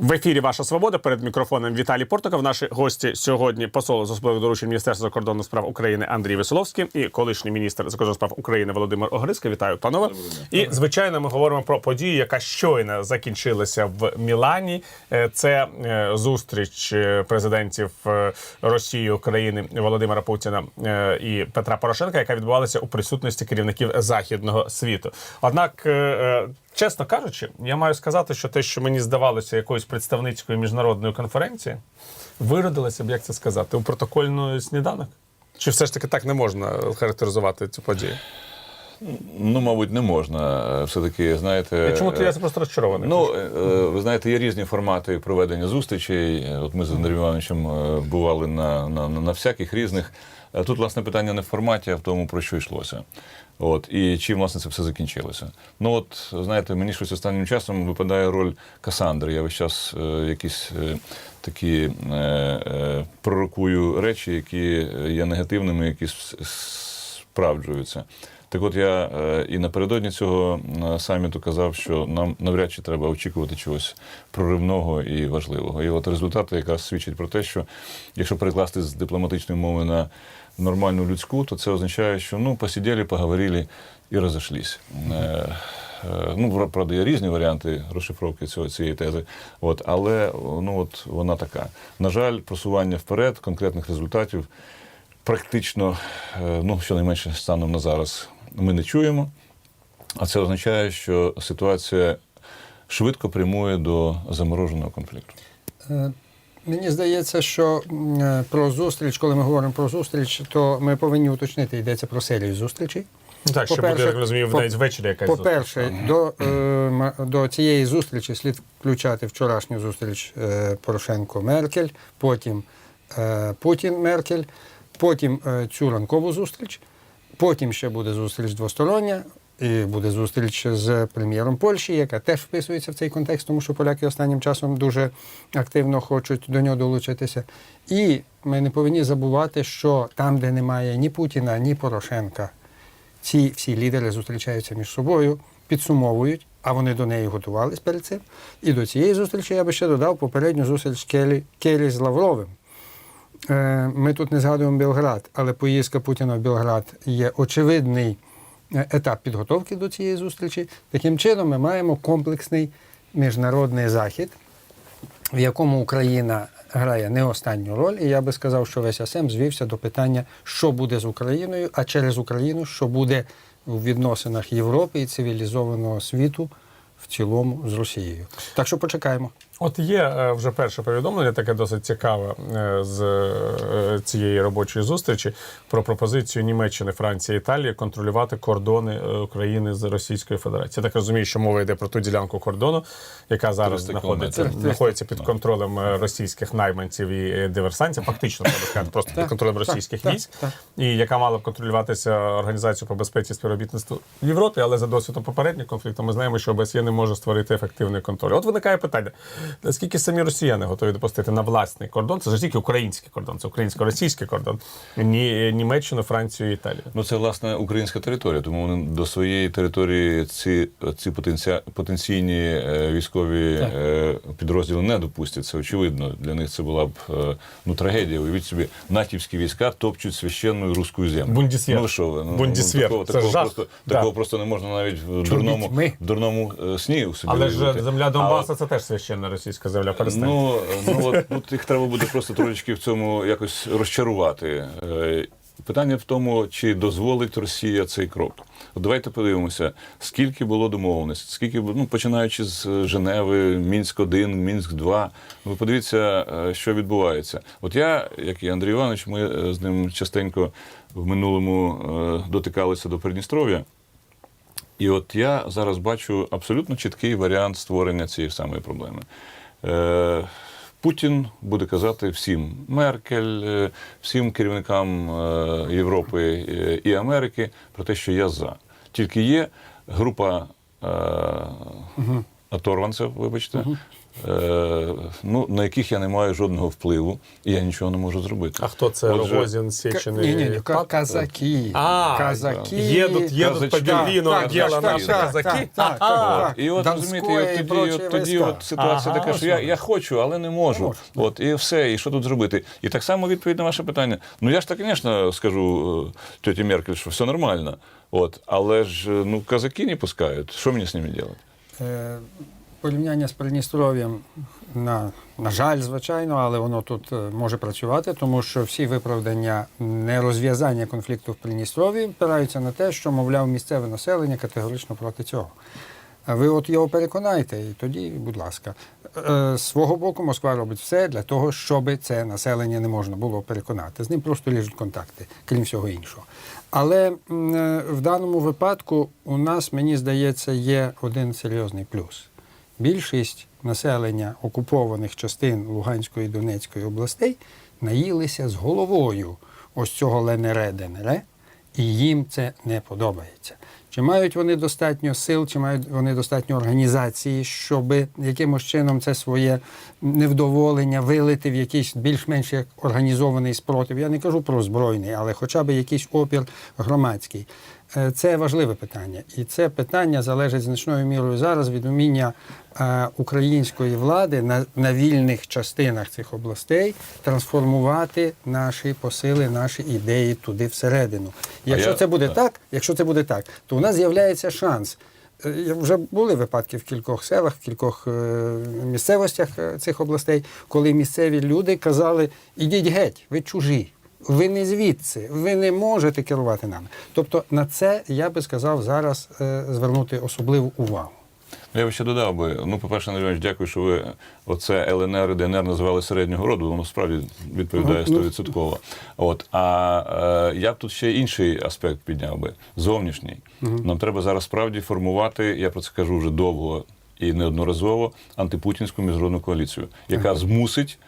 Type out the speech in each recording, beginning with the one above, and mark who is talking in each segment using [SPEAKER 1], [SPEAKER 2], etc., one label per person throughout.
[SPEAKER 1] В ефірі Ваша Свобода перед мікрофоном Віталій Портоков. Наші гості сьогодні посол з особливих доручень Міністерства закордонних справ України Андрій Веселовський і колишній міністр закордонних справ України Володимир Огриська. Вітаю, панове. І звичайно, ми говоримо про подію, яка щойно закінчилася в Мілані. Е, Це е, зустріч е, президентів Росії, України Володимира Путіна і Петра Порошенка, яка відбувалася у присутності керівників західного світу. Однак. Чесно кажучи, я маю сказати, що те, що мені здавалося якоюсь представницькою міжнародної конференції, виродилося б, як це сказати, у протокольний сніданок? Чи все ж таки так не можна характеризувати цю подію?
[SPEAKER 2] Ну, мабуть, не можна. Все-таки, знаєте.
[SPEAKER 1] І чому то я це просто розчарований?
[SPEAKER 2] Ну, е, е, ви знаєте, є різні формати проведення зустрічей. Е, От ми з Андрієм Івановичем е, бували на, на, на всяких різних. Е, Тут, власне, питання не в форматі, а в тому, про що йшлося. От, і чим, власне, це все закінчилося. Ну, от, знаєте, мені щось останнім часом випадає роль Касандри. Я весь час е, якісь е, такі е, е, пророкую речі, які є негативними, які справджуються. Так от я е, і напередодні цього е, саміту казав, що нам навряд чи треба очікувати чогось проривного і важливого. І от результати якраз свідчать про те, що якщо перекласти з дипломатичної мови на нормальну людську, то це означає, що ну посиділи, поговорили і розійшлись. Е, Ну, пра- правда, є різні варіанти розшифровки цього, цієї тези, от, але ну, от, вона така. На жаль, просування вперед, конкретних результатів практично, ну, щонайменше станом на зараз, ми не чуємо. А це означає, що ситуація швидко прямує до замороженого конфлікту.
[SPEAKER 3] Е, Мені здається, що е, про зустріч, коли ми говоримо про зустріч, то ми повинні уточнити, йдеться про серію зустрічей.
[SPEAKER 1] Так, що буде,
[SPEAKER 3] по-перше,
[SPEAKER 1] я так розумію,
[SPEAKER 3] по-
[SPEAKER 1] навіть ввечері якась
[SPEAKER 3] По-перше, до, е, до цієї зустрічі слід включати вчорашню зустріч е, Порошенко-Меркель, потім е, Путін-Меркель, потім е, цю ранкову зустріч, потім ще буде зустріч двостороння. І буде зустріч з прем'єром Польщі, яка теж вписується в цей контекст, тому що поляки останнім часом дуже активно хочуть до нього долучитися. І ми не повинні забувати, що там, де немає ні Путіна, ні Порошенка, ці всі лідери зустрічаються між собою, підсумовують, а вони до неї готувались перед цим. І до цієї зустрічі я би ще додав попередню зустріч Келі, Келі з Лавровим. Е, Ми тут не згадуємо Білград, але поїздка Путіна в Білград є очевидний е, етап підготовки до цієї зустрічі. Таким чином, ми маємо комплексний міжнародний захід, в якому Україна грає не останню роль. І я би сказав, що весь АСЕМ звівся до питання, що буде з Україною, а через Україну, що буде у відносинах Європи і цивілізованого світу в цілому з Росією. Так що почекаємо.
[SPEAKER 1] От є е, вже перше повідомлення, таке досить цікаве е, з е, цієї робочої зустрічі про пропозицію Німеччини, Франції, Італії контролювати кордони України з Російською Федерацією. Я так розумію, що мова йде про ту ділянку кордону, яка зараз
[SPEAKER 2] 300
[SPEAKER 1] знаходиться, знаходиться під контролем російських найманців і диверсантів. Фактично треба сказати, просто під контролем російських військ, і яка мала б контролюватися організацією по безпеці і співробітництву в Європі, але за досвідом попередніх конфліктів ми знаємо, що ОБСЄ не може створити ефективний контроль. От виникає питання: наскільки самі росіяни готові допустити на власний кордон? Це ж тільки український кордон, це українсько-російський кордон, ні Німеччину, Францію, Італію.
[SPEAKER 2] Ну, це власне українська територія, тому вони до своєї території ці, ці потенція, потенційні е, військові
[SPEAKER 3] Так.
[SPEAKER 2] е, підрозділи не допустять. Це очевидно. Для них це була б е, ну, трагедія. Уявіть собі, натівські війська топчуть священну руську землю.
[SPEAKER 1] Бундесвер.
[SPEAKER 2] Ну що? Ну,
[SPEAKER 1] Бундесвер.
[SPEAKER 2] Такого,
[SPEAKER 1] Це
[SPEAKER 2] такого,
[SPEAKER 1] жах.
[SPEAKER 2] просто,
[SPEAKER 1] Да.
[SPEAKER 2] такого просто не можна навіть в дурному, дурному е, сні у собі.
[SPEAKER 1] Але ж земля
[SPEAKER 2] А
[SPEAKER 1] це теж священна російська земля. Перестань.
[SPEAKER 2] Ну, ну от тут їх треба буде просто трошечки в цьому якось розчарувати. Е, Питання в тому, чи дозволить Росія цей крок. От давайте подивимося, скільки було домовленостей, скільки ну, починаючи з Женеви, Мінськ 1 Мінськ 2 Ви подивіться, е, що відбувається. От я, як і Андрій Іванович, ми е, з ним частенько в минулому дотикалися до Придністров'я. І от я зараз бачу абсолютно чіткий варіант створення цієї самої проблеми. Е, Путін буде казати всім Меркель, е, всім керівникам е, Європи е, і Америки про те, що я за. Тільки є група е, оторванців, вибачте, е, ну, на яких я не маю жодного впливу, і я нічого не можу зробити.
[SPEAKER 1] А хто це
[SPEAKER 2] Отже,
[SPEAKER 1] Рогозін, Сєчений?
[SPEAKER 3] Ні, ні, ні, казаки.
[SPEAKER 1] А,
[SPEAKER 3] казаки.
[SPEAKER 1] Едут, едут по Берліну,
[SPEAKER 2] Так,
[SPEAKER 1] діло
[SPEAKER 2] так,
[SPEAKER 1] наші казаки.
[SPEAKER 3] так, так.
[SPEAKER 2] І от розумієте, і
[SPEAKER 3] і
[SPEAKER 2] от тоді, от тоді от ситуація
[SPEAKER 1] Ага,
[SPEAKER 2] така, що я, я хочу, але не можу.
[SPEAKER 3] можна.
[SPEAKER 2] От і все, і що тут зробити? І так само відповідь на ваше питання. Ну я ж так, звісно, скажу е, тьоті Меркель, що все нормально. От, але ж е, ну казаки не пускають. Що мені з ними робити?
[SPEAKER 3] Е, Порівняння з Придністров'ям, на, на жаль, звичайно, але воно тут е, може працювати, тому що всі виправдання нерозв'язання конфлікту в Придністров'ї впираються на те, що, мовляв, місцеве населення категорично проти цього. А ви от його переконайте, і тоді, будь ласка, з свого боку Москва робить все для того, щоб це населення не можна було переконати. З ним просто ліжуть контакти, крім всього іншого. Але е, в даному випадку у нас, мені здається, є один серйозний плюс. Більшість населення окупованих частин Луганської і Донецької областей наїлися з головою ось цього ЛНР ДНР, і їм це не подобається. Чи мають вони достатньо сил, чи мають вони достатньо організації, щоб якимось чином це своє невдоволення вилити в якийсь більш-менш організований спротив? Я не кажу про збройний, але хоча б якийсь опір громадський. Е, Це важливе питання, і це питання залежить значною мірою зараз від уміння е, української влади на, на вільних частинах цих областей трансформувати наші посили, наші ідеї туди всередину. Якщо
[SPEAKER 2] я-
[SPEAKER 3] це буде
[SPEAKER 2] так.
[SPEAKER 3] якщо це буде так, то у нас з'являється шанс. Е, Вже були випадки в кількох селах, в кількох місцевостях цих областей, коли місцеві люди казали: ідіть геть, ви чужі. Ви не звідси, ви не можете керувати нами. Тобто на це я би сказав зараз е, звернути особливу увагу.
[SPEAKER 2] Я би ще додав би, ну, по-перше, Андрій Іванович, дякую, що ви оце ЛНР і ДНР називали середнього роду, воно справді відповідає
[SPEAKER 3] Ну, ну.
[SPEAKER 2] стовідсотково. От, а е, я б тут ще інший аспект підняв би, зовнішній. Нам треба зараз справді формувати, я про це кажу вже довго і неодноразово, антипутінську міжнародну коаліцію, яка змусить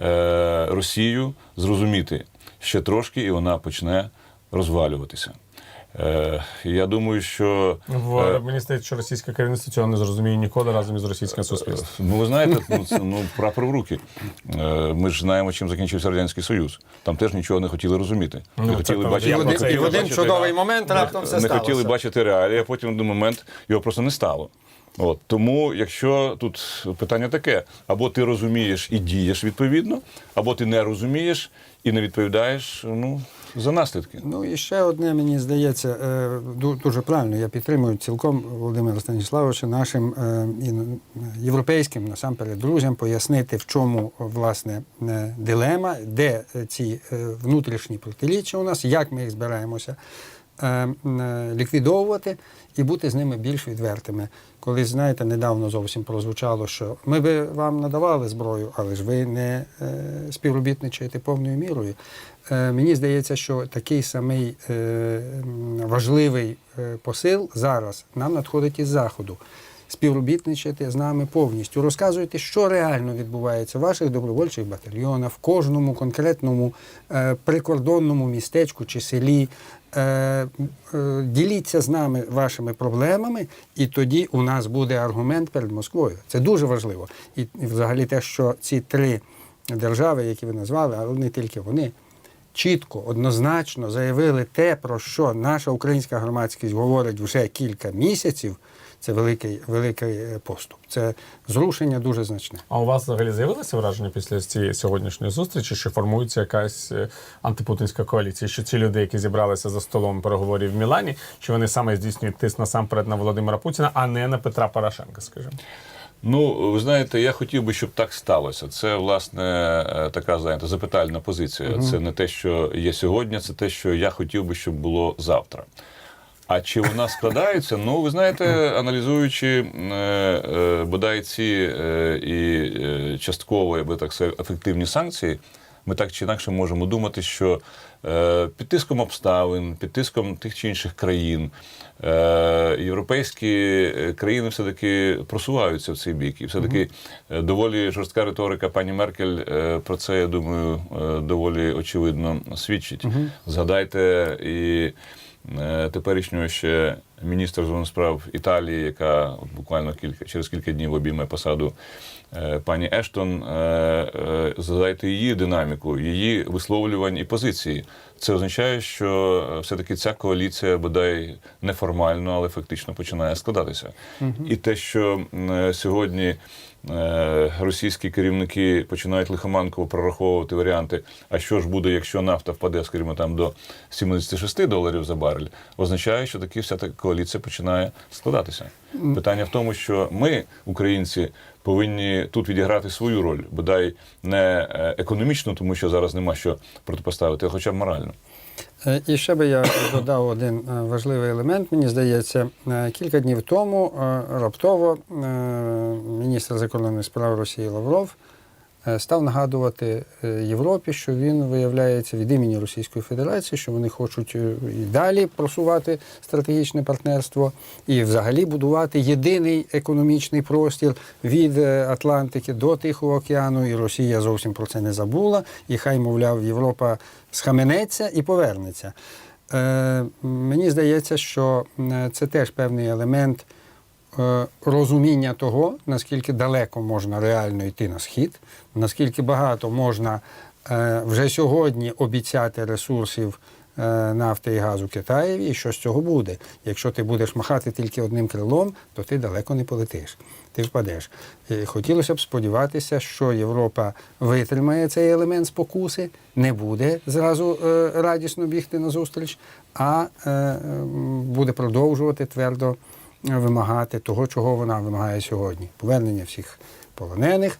[SPEAKER 2] е, Росію зрозуміти ще трошки, і вона почне розвалюватися. Е, я думаю, що
[SPEAKER 1] В,
[SPEAKER 2] е,
[SPEAKER 1] мені здається, що російське керівництво цього не зрозуміє ніколи разом із російським суспільством.
[SPEAKER 2] Ну, ви знаєте, ну, це, ну, прапор в руки. Е, Ми ж знаємо, чим закінчився Радянський Союз. Там теж нічого не хотіли розуміти.
[SPEAKER 1] Ну,
[SPEAKER 2] не
[SPEAKER 1] це
[SPEAKER 2] хотіли
[SPEAKER 1] там
[SPEAKER 2] бачити,
[SPEAKER 3] І один,
[SPEAKER 1] це
[SPEAKER 3] і в один
[SPEAKER 1] бачити,
[SPEAKER 3] чудовий момент раптом все
[SPEAKER 2] не
[SPEAKER 3] сталося.
[SPEAKER 2] хотіли бачити реалії, а потім в один момент його просто не стало. От тому, якщо тут питання таке: або ти розумієш і дієш відповідно, або ти не розумієш і не відповідаєш ну, за наслідки.
[SPEAKER 3] Ну і ще одне, мені здається, е, ду- дуже правильно. Я підтримую цілком Володимира Станіславовича, нашим е, європейським насамперед друзям пояснити, в чому власне е, дилема, де е, ці е, внутрішні протиріччя у нас, як ми їх збираємося е, е, ліквідовувати і бути з ними більш відвертими. Колись, знаєте, недавно зовсім прозвучало, що ми би вам надавали зброю, але ж ви не е, співробітничаєте повною мірою. Е, мені здається, що такий самий е, важливий е, посил зараз нам надходить із заходу. Співробітничайте з нами повністю. Розказуйте, що реально відбувається в ваших добровольчих батальйонах, в кожному конкретному е, прикордонному містечку чи селі. Е, е, діліться з нами вашими проблемами, і тоді у нас буде аргумент перед Москвою. Це дуже важливо. І взагалі те, що ці три держави, які ви назвали, але не тільки вони, чітко, однозначно заявили те, про що наша українська громадськість говорить вже кілька місяців. Це великий, великий е, поступ. Це зрушення дуже значне.
[SPEAKER 1] А у вас взагалі з'явилося враження після цієї сьогоднішньої зустрічі, що формується якась е, антипутінська коаліція? Що ці люди, які зібралися за столом переговорів в Мілані, що вони саме здійснюють тиск насамперед на Володимира Путіна, а не на Петра Порошенка, скажімо?
[SPEAKER 2] Ну, ви знаєте, я хотів би, щоб так сталося. Це, власне, е, така, знаєте, запитальна позиція. Це не те, що є сьогодні, це те, що я хотів би, щоб було завтра. А чи вона складається? Ну, ви знаєте, аналізуючи е, е, бодай ці е, і частково, я би так сказав, ефективні санкції, ми так чи інакше можемо думати, що під тиском обставин, під тиском тих чи інших країн, європейські країни все-таки просуваються в цей бік. І все-таки доволі жорстка риторика пані Меркель про це, я думаю, доволі очевидно свідчить. Згадайте і теперішнього ще міністра зовнішніх справ Італії, яка буквально кілька через кілька днів обійме посаду е, пані Ештон, е, е, задайте її динаміку, її висловлювань і позиції. Це означає, що е, все-таки ця коаліція, бодай неформально, але фактично починає складатися. І те, що сьогодні е, російські керівники починають лихоманково прораховувати варіанти, а що ж буде, якщо нафта впаде, скажімо, там до 76 доларів за барель, означає, що таки вся та коаліція починає складатися. Питання в тому, що ми, українці, повинні тут відіграти свою роль, бодай не е, економічно, тому що зараз нема що протипоставити, а хоча б морально.
[SPEAKER 3] Е, І ще би я додав один е, важливий елемент. Мені здається, е, кілька днів тому раптово міністр закордонних справ Росії Лавров став нагадувати Європі, що він виявляється від імені Російської Федерації, що вони хочуть і далі просувати стратегічне партнерство і взагалі будувати єдиний економічний простір від Атлантики до Тихого океану. І Росія зовсім про це не забула. І хай, мовляв, Європа схаменеться і повернеться. Е, мені здається, що е, це теж певний елемент е, розуміння того, наскільки далеко можна реально йти на схід, наскільки багато можна е, вже сьогодні обіцяти ресурсів нафти і газу Китаєві, і що з цього буде. Якщо ти будеш махати тільки одним крилом, то ти далеко не полетиш. Ти впадеш. І хотілося б сподіватися, що Європа витримає цей елемент спокуси, не буде зразу е, радісно бігти на зустріч, а е, буде продовжувати твердо вимагати того, чого вона вимагає сьогодні: повернення всіх полонених,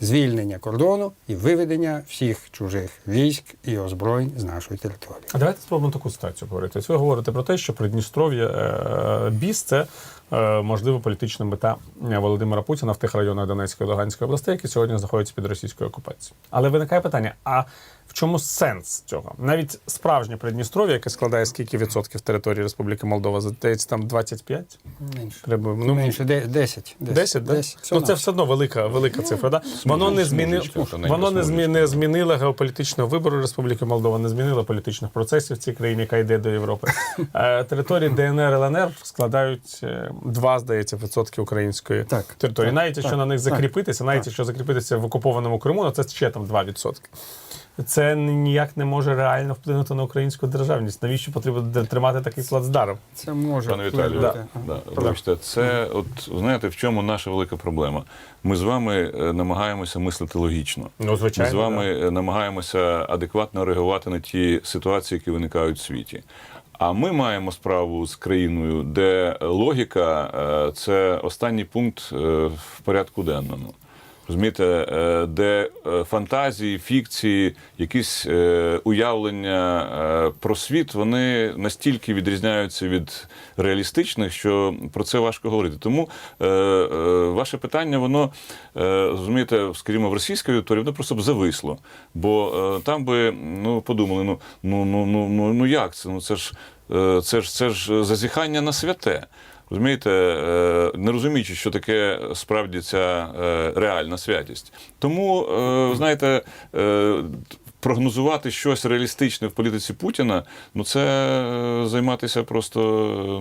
[SPEAKER 3] звільнення кордону і виведення всіх чужих військ і озброєнь з нашої території.
[SPEAKER 1] А давайте спробуємо таку ситуацію говорити. Ось Ви говорите про те, що Придністров'я е, біс це е, можливо політична мета Володимира Путіна в тих районах Донецької і Луганської областей, які сьогодні знаходяться під російською окупацією. Але виникає питання: а в чому сенс цього? Навіть справжнє Придністров'я, яке складає скільки відсотків території Республіки Молдова, здається, там 25?
[SPEAKER 3] Менше.
[SPEAKER 1] Треба ну,
[SPEAKER 3] Менше де- 10.
[SPEAKER 1] 10, да? ну, це все одно велика, велика цифра. Да? Воно не змінило воно не змі-
[SPEAKER 2] смужечка.
[SPEAKER 1] не змінило геополітичного вибору Республіки Молдова, не змінило політичних процесів в цій країні, яка йде до Європи. Е, Території ДНР ЛНР складають два, здається, відсотки української
[SPEAKER 3] Так,
[SPEAKER 1] території.
[SPEAKER 3] так,
[SPEAKER 1] навіть якщо
[SPEAKER 3] так,
[SPEAKER 1] на них
[SPEAKER 3] так,
[SPEAKER 1] закріпитися, навіть
[SPEAKER 3] так.
[SPEAKER 1] якщо закріпитися в окупованому Криму, ну це ще там 2 відсотки. Це ніяк не може реально вплинути на українську державність. Навіщо потрібно тримати такий плацдарм?
[SPEAKER 3] Це може
[SPEAKER 2] Пане Віталію,
[SPEAKER 3] вплинути.
[SPEAKER 2] да, вибачте, це от знаєте, в чому наша велика проблема? Ми з вами е, намагаємося мислити логічно.
[SPEAKER 1] Ну,
[SPEAKER 2] Ми
[SPEAKER 1] звичайно.
[SPEAKER 2] з вами е, намагаємося адекватно реагувати на ті ситуації, які виникають в світі. А ми маємо справу з країною, де логіка е, це останній пункт е, в порядку денному. Розумієте, е, де е, фантазії, фікції, якісь е, уявлення про світ, вони настільки відрізняються від реалістичних, що про це важко говорити. Тому ваше питання, воно розумієте, скажімо, в російській аудиторії, воно просто б зависло. Бо там би ну подумали, ну ну ну ну ну, ну як це? Ну це ж це ж це ж зазіхання на святе. Розумієте, е, не розуміючи, що таке справді ця е, реальна святість. Тому, е, знаєте, прогнозувати щось реалістичне в політиці Путіна, ну це займатися просто,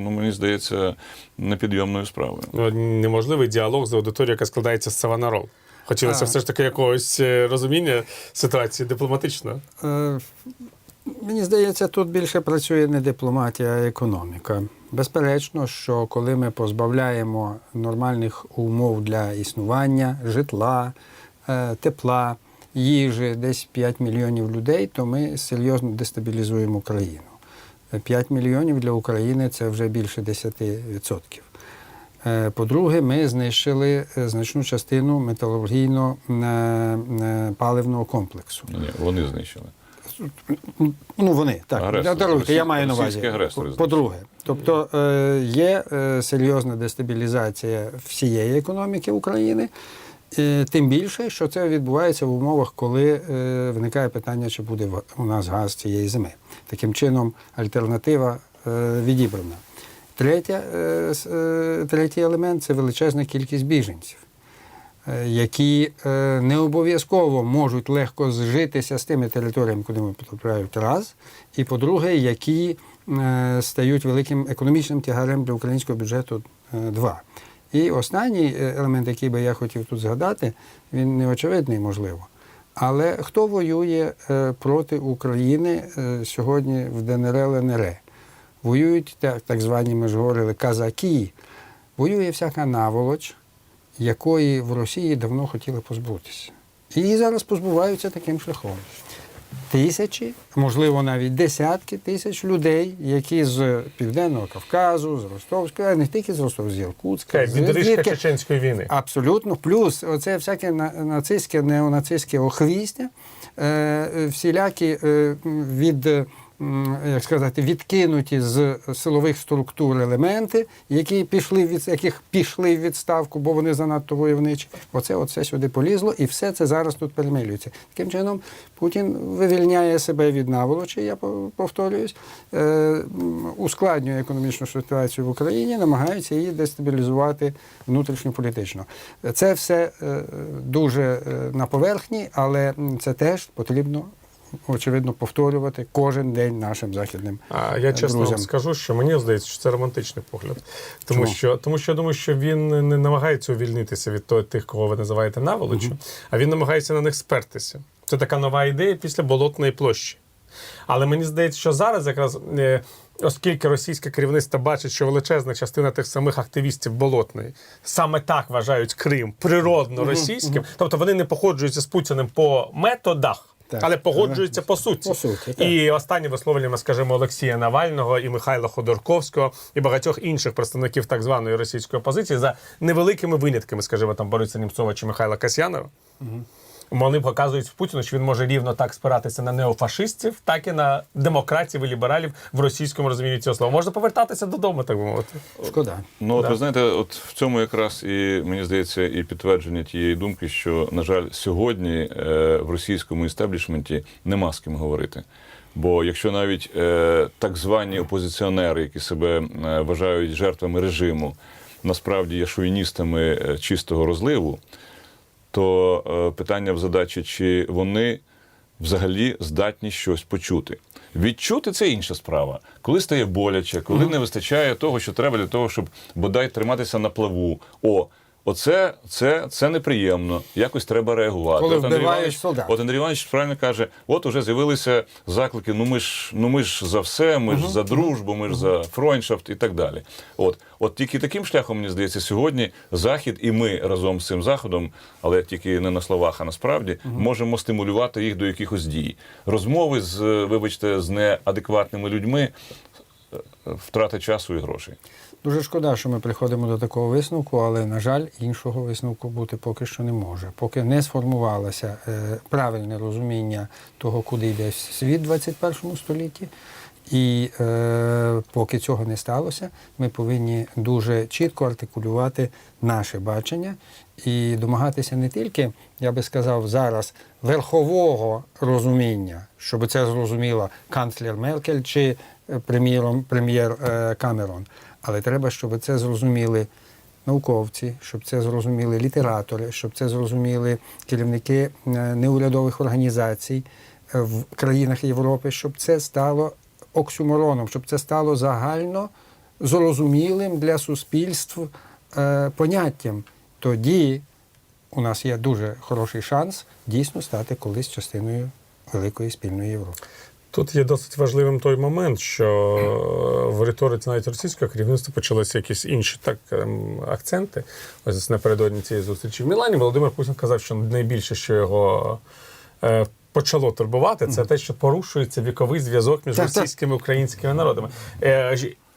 [SPEAKER 2] ну мені здається, непідйомною справою.
[SPEAKER 1] Ну, неможливий діалог з аудиторією, яка складається з Саванарол. Хотілося
[SPEAKER 3] А.
[SPEAKER 1] все ж таки якогось розуміння ситуації дипломатично.
[SPEAKER 3] Мені здається, тут більше працює не дипломатія, а економіка. Безперечно, що коли ми позбавляємо нормальних умов для існування, житла, е, тепла, їжі, десь 5 мільйонів людей, то ми серйозно дестабілізуємо країну. 5 мільйонів для України це вже більше 10%. Е, По-друге, ми знищили е, значну частину металургійно-паливного комплексу.
[SPEAKER 2] Ні, вони знищили.
[SPEAKER 3] Ну, вони, так.
[SPEAKER 2] Агресори.
[SPEAKER 3] Даруйте, я маю на увазі. По-друге, тобто е, є е, серйозна дестабілізація всієї економіки України, е, тим більше, що це відбувається в умовах, коли е, виникає питання, чи буде у нас газ цієї зими. Таким чином, альтернатива е, відібрана. Третя, е, третій елемент це величезна кількість біженців. Е, які е, не обов'язково можуть легко зжитися з тими територіями, куди ми потрапляють раз, і по-друге, які е, стають великим економічним тягарем для українського бюджету два. І останній елемент, який би я хотів тут згадати, він не очевидний, можливо. Але хто воює проти України сьогодні в ДНР ЛНР? Воюють так, так звані, ми ж говорили, казаки. Воює всяка наволоч, якої в Росії давно хотіли позбутися. І її зараз позбуваються таким шляхом. Тисячі, можливо, навіть десятки тисяч людей, які з Південного Кавказу, з Ростовської, не тільки з Ростова, з Іркутська,
[SPEAKER 1] Така
[SPEAKER 3] з
[SPEAKER 1] відрижка чеченської війни.
[SPEAKER 3] Абсолютно. Плюс оце всяке на- нацистське, неонацистське охвістя, е, всілякі е, від. Як сказати, відкинуті з силових структур елементи, які пішли від яких пішли в відставку, бо вони занадто войовничі. Оце все сюди полізло, і все це зараз тут перемилюється. Таким чином, Путін вивільняє себе від наволочі, я повторююсь, е, ускладнює економічну ситуацію в Україні, намагається її дестабілізувати внутрішньополітично. Це все е, дуже е, на поверхні, але це теж потрібно. Очевидно, повторювати кожен день нашим західним
[SPEAKER 1] А я чесно
[SPEAKER 3] друзям.
[SPEAKER 1] вам скажу, що мені здається, що це романтичний погляд. Тому
[SPEAKER 3] Чому?
[SPEAKER 1] що, тому що я думаю, що він не намагається увільнитися від того, тих, кого ви називаєте наволочю, а він намагається на них спертися. Це така нова ідея після болотної площі. Але мені здається, що зараз якраз. е, Оскільки російське керівництво бачить, що величезна частина тих самих активістів болотної саме так вважають Крим природно російським, тобто вони не походжуються з Путіним по методах,
[SPEAKER 3] Так.
[SPEAKER 1] але погоджуються по суті.
[SPEAKER 3] По суті, так.
[SPEAKER 1] І останні висловлення, скажімо, Олексія Навального і Михайла Ходорковського і багатьох інших представників так званої російської опозиції за невеликими винятками, скажімо, там Бориса Німцова чи Михайла Касьянова. Вони показують Путіну, що він може рівно так спиратися на неофашистів, так і на демократів і лібералів в російському розумінні цього слова. Можна повертатися додому, так би мовити.
[SPEAKER 3] Шкода.
[SPEAKER 2] Ну, от
[SPEAKER 1] Да.
[SPEAKER 2] ви знаєте, от в цьому якраз і мені здається, і підтвердження тієї думки, що, на жаль, сьогодні е, в російському істеблішменті нема з ким говорити. Бо якщо навіть е, так звані опозиціонери, які себе е, вважають жертвами режиму, насправді є шовіністами е, чистого розливу, то е, питання в задачі, чи вони взагалі здатні щось почути. Відчути це інша справа. Коли стає боляче, коли не вистачає того, що треба для того, щоб бодай триматися на плаву. О, оце це, це неприємно. Якось треба реагувати.
[SPEAKER 3] Коли
[SPEAKER 2] От Андрій Іванович-
[SPEAKER 3] солдат.
[SPEAKER 2] От Андрій Іванович правильно каже: от уже з'явилися заклики. Ну ми ж ну ми ж за все, ми ж за дружбу, ми ж за фройншафт і так далі. От, от тільки таким шляхом, мені здається, сьогодні Захід і ми разом з цим заходом, але тільки не на словах, а насправді можемо стимулювати їх до якихось дій. Розмови з, е, вибачте, з неадекватними людьми. е, Втрата часу і грошей.
[SPEAKER 3] Дуже шкода, що ми приходимо до такого висновку, але, на жаль, іншого висновку бути поки що не може. Поки не сформувалося е, правильне розуміння того, куди йде світ в 21 столітті. І е, поки цього не сталося, ми повинні дуже чітко артикулювати наше бачення і домагатися не тільки, я би сказав, зараз верхового розуміння, щоб це зрозуміла канцлер Меркель чи е, прем'єр е, Камерон. Але треба, щоб це зрозуміли науковці, щоб це зрозуміли літератори, щоб це зрозуміли керівники е, неурядових організацій е, в країнах Європи, щоб це стало оксюмороном, щоб це стало загально зрозумілим для суспільств е, поняттям. Тоді у нас є дуже хороший шанс дійсно стати колись частиною великої спільної Європи.
[SPEAKER 1] Тут є досить важливим той момент, що в риториці навіть російського керівництва почалися якісь інші так ем, акценти. Ось напередодні цієї зустрічі в Мілані Володимир Путін казав, що найбільше, що його е, почало турбувати, це те, що порушується віковий зв'язок між російськими і українськими народами.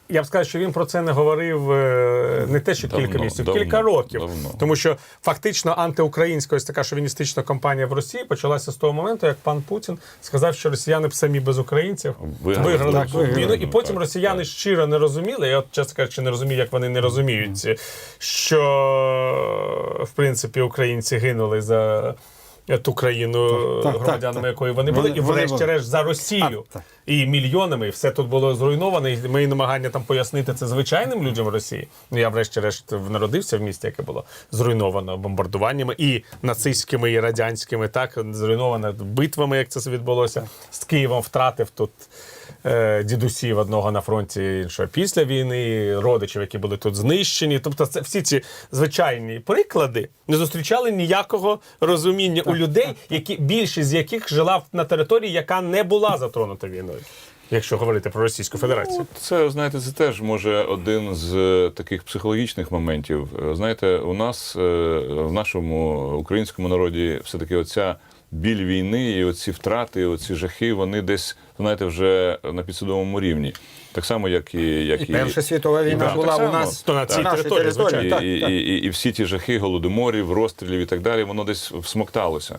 [SPEAKER 1] Я б сказав, що він про це не говорив е, не те, що
[SPEAKER 2] Давно,
[SPEAKER 1] кілька місяців,
[SPEAKER 2] давно,
[SPEAKER 1] кілька років.
[SPEAKER 2] давно.
[SPEAKER 1] Тому що фактично антиукраїнська ось така шовіністична кампанія в Росії почалася з того моменту, як пан Путін сказав, що росіяни б самі без українців
[SPEAKER 2] Виграли.
[SPEAKER 1] виграли
[SPEAKER 3] Так,
[SPEAKER 1] цю
[SPEAKER 3] виграли.
[SPEAKER 1] війну. І потім
[SPEAKER 2] Так,
[SPEAKER 1] росіяни щиро не розуміли. Я от чесно кажучи, не розумію, як вони не розуміють, що в принципі українці гинули за. Ту країну,
[SPEAKER 3] Так, так,
[SPEAKER 1] громадянами
[SPEAKER 3] так.
[SPEAKER 1] якої вони були,
[SPEAKER 3] Вони-
[SPEAKER 1] і врешті-решт за Росію.
[SPEAKER 3] А, так.
[SPEAKER 1] І мільйонами, і все тут було зруйновано. І мої намагання там пояснити це звичайним людям Росії. Ну я врешті-решт народився в місті, яке було зруйновано бомбардуваннями і нацистськими, і радянськими, так зруйновано битвами, як це відбулося відбулося. З Києвом втратив тут дідусів одного на фронті, іншого після війни, родичів, які були тут знищені. Тобто, це всі ці звичайні приклади не зустрічали ніякого розуміння у людей, які більшість з яких жила на території, яка не була затронута війною. Якщо говорити про Російську Федерацію,
[SPEAKER 2] Це, знаєте, це теж може один з е, таких психологічних моментів. Е, Знаєте, у нас е, в нашому українському народі все-таки оця біль війни і оці втрати, і оці жахи, вони десь, знаєте, вже на підсудовому рівні. Так само, як і як
[SPEAKER 3] І Перша світова війна
[SPEAKER 2] і,
[SPEAKER 3] була
[SPEAKER 2] так
[SPEAKER 3] у нас
[SPEAKER 1] То на цій території, звичайно.
[SPEAKER 2] і,
[SPEAKER 3] Так,
[SPEAKER 2] і,
[SPEAKER 3] так.
[SPEAKER 2] І, і, і всі ті жахи голодоморів, розстрілів і так далі, воно десь всмокталося.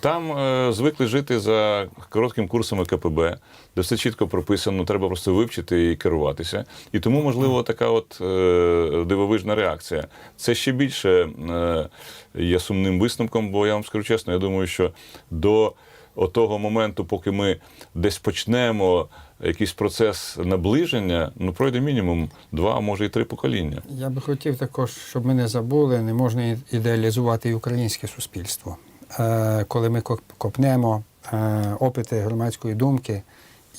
[SPEAKER 2] Там е, звикли жити за коротким курсами КПБ, все чітко прописано, треба просто вивчити і керуватися. І тому, можливо, така от е, дивовижна реакція. Це ще більше е, є сумним висновком, бо я вам скажу чесно, я думаю, що до того моменту, поки ми десь почнемо якийсь процес наближення, ну пройде мінімум два, може і три покоління.
[SPEAKER 3] Я би хотів також, щоб ми не забули, не можна ідеалізувати і українське суспільство. Е, Коли ми копнемо е, опити громадської думки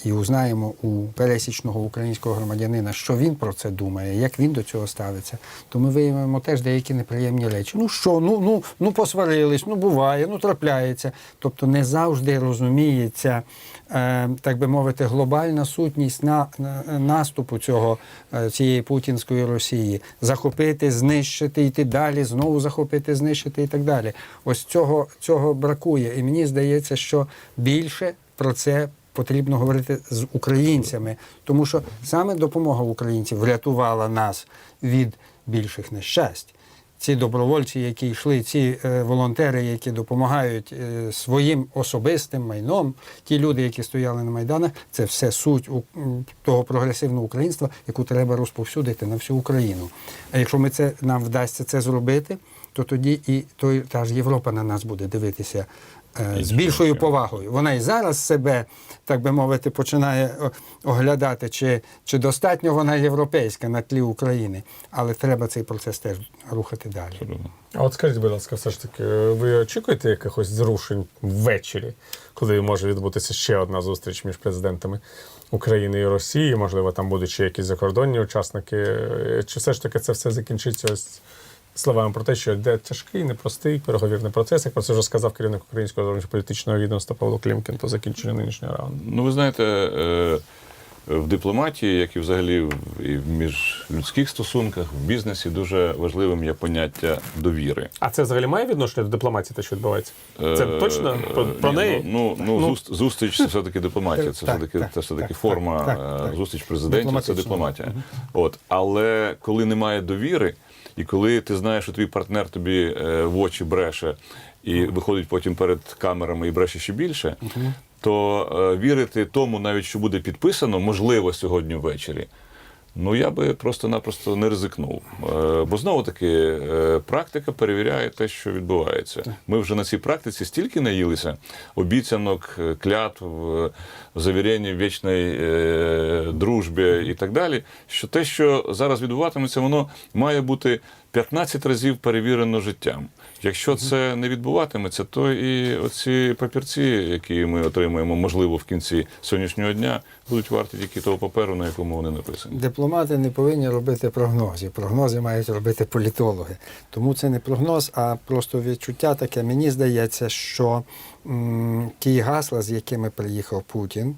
[SPEAKER 3] і узнаємо у пересічного українського громадянина, що він про це думає, як він до цього ставиться, то ми виявимо теж деякі неприємні речі. Ну що, ну, ну, ну посварились, ну буває, ну трапляється. Тобто не завжди розуміється, е, так би мовити, глобальна сутність на, на- наступу цього, е, цієї путінської Росії. Захопити, знищити, йти далі, знову захопити, знищити і так далі. Ось цього, цього бракує. І мені здається, що більше про це потрібно говорити з українцями, тому що саме допомога українців врятувала нас від більших нещасть. Ці добровольці, які йшли, ці е, волонтери, які допомагають е, своїм особистим майном, ті люди, які стояли на майданах, це все суть у, того прогресивного українства, яку треба розповсюдити на всю Україну. А якщо ми це нам вдасться це зробити, то тоді і той та ж Європа на нас буде дивитися з більшою повагою. Вона і зараз себе, так би мовити, починає оглядати, чи, чи достатньо вона європейська на тлі України. Але треба цей процес теж рухати далі.
[SPEAKER 1] а от скажіть, будь ласка, все ж таки, ви очікуєте якихось зрушень ввечері, коли може відбутися ще одна зустріч між президентами України і Росії? Можливо, там будуть ще якісь закордонні учасники. Чи все ж таки це все закінчиться ось словами про те, що йде тяжкий, непростий переговірний процес, як про це вже сказав керівник українського зовнішньополітичного відомства Павло Клімкін по закінченню нинішнього раунду?
[SPEAKER 2] Ну, ви знаєте, е, в дипломатії, як і взагалі в- міжлюдських стосунках, в бізнесі дуже важливим є поняття довіри.
[SPEAKER 1] А це взагалі має відношення до дипломатії, те, що відбувається? Це
[SPEAKER 2] Е,
[SPEAKER 1] точно про, про
[SPEAKER 2] ні,
[SPEAKER 1] неї?
[SPEAKER 2] Ну, ну, ну, зуст- зустріч це все-таки дипломатія. Це все-таки
[SPEAKER 3] так,
[SPEAKER 2] це все-таки
[SPEAKER 3] так,
[SPEAKER 2] форма
[SPEAKER 3] так,
[SPEAKER 2] е,
[SPEAKER 3] так.
[SPEAKER 2] зустріч президентів, це дипломатія. От, але коли немає довіри, і коли ти знаєш, що твій партнер тобі е, в очі бреше і виходить потім перед камерами і бреше ще більше, то е, вірити тому, навіть що буде підписано, можливо, сьогодні ввечері. Ну, я би просто-напросто не ризикнув. Е, Бо знову таки е, практика перевіряє те, що відбувається. Ми вже на цій практиці стільки наїлися обіцянок, е, клятв, завірення вічної дружбі і так далі. Що те, що зараз відбуватиметься, воно має бути 15 разів перевірено життям. Якщо це не відбуватиметься, то і оці папірці, які ми отримаємо, можливо, в кінці сьогоднішнього дня, будуть варті тільки того паперу, на якому вони написані.
[SPEAKER 3] Дипломати не повинні робити прогнозів. Прогнози мають робити політологи. Тому це не прогноз, а просто відчуття таке. Мені здається, що м, ті гасла, з якими приїхав Путін,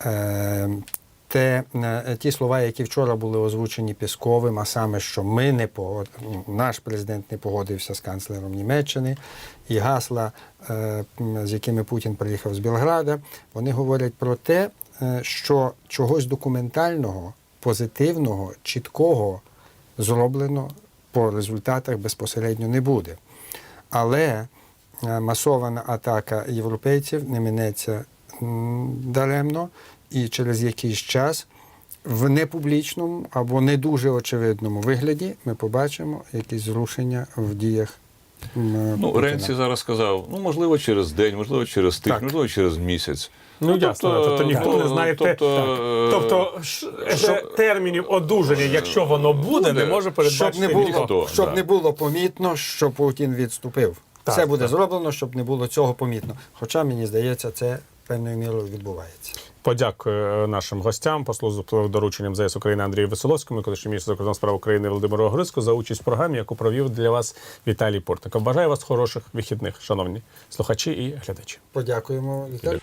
[SPEAKER 3] е, те, е, ті слова, які вчора були озвучені Пісковим, а саме, що ми не погод... наш президент не погодився з канцлером Німеччини, і гасла, е, з якими Путін приїхав з Білграда, вони говорять про те, е, що чогось документального, позитивного, чіткого зроблено по результатах безпосередньо не буде. Але масована атака європейців не минеться даремно, і через якийсь час в непублічному або не дуже очевидному вигляді ми побачимо якісь зрушення в діях
[SPEAKER 2] Ну,
[SPEAKER 3] Путіна.
[SPEAKER 2] Ренці зараз сказав, ну можливо, через день, можливо, через тиждень, можливо, через місяць.
[SPEAKER 1] Ну, ясно, тобто ніхто не знає
[SPEAKER 2] тобто, е,
[SPEAKER 1] Тобто ще термінів одужання, якщо воно буде, не
[SPEAKER 2] Буде.
[SPEAKER 1] може
[SPEAKER 3] щоб не було,
[SPEAKER 1] ніхто.
[SPEAKER 3] Щоб
[SPEAKER 2] да.
[SPEAKER 3] не було помітно, що Путін відступив.
[SPEAKER 1] Так,
[SPEAKER 3] Все буде
[SPEAKER 1] так.
[SPEAKER 3] зроблено, щоб не було цього помітно. Хоча мені здається, це певною мірою відбувається.
[SPEAKER 1] Подякую е, нашим гостям, послу з дорученням ЗС України Андрію Веселовському, колишній міністр закордонних справ України Володимиру Огриску за участь в програмі, яку провів для вас Віталій Портников. Бажаю вас хороших вихідних, шановні слухачі і глядачі.
[SPEAKER 3] Подякуємо, Віталій.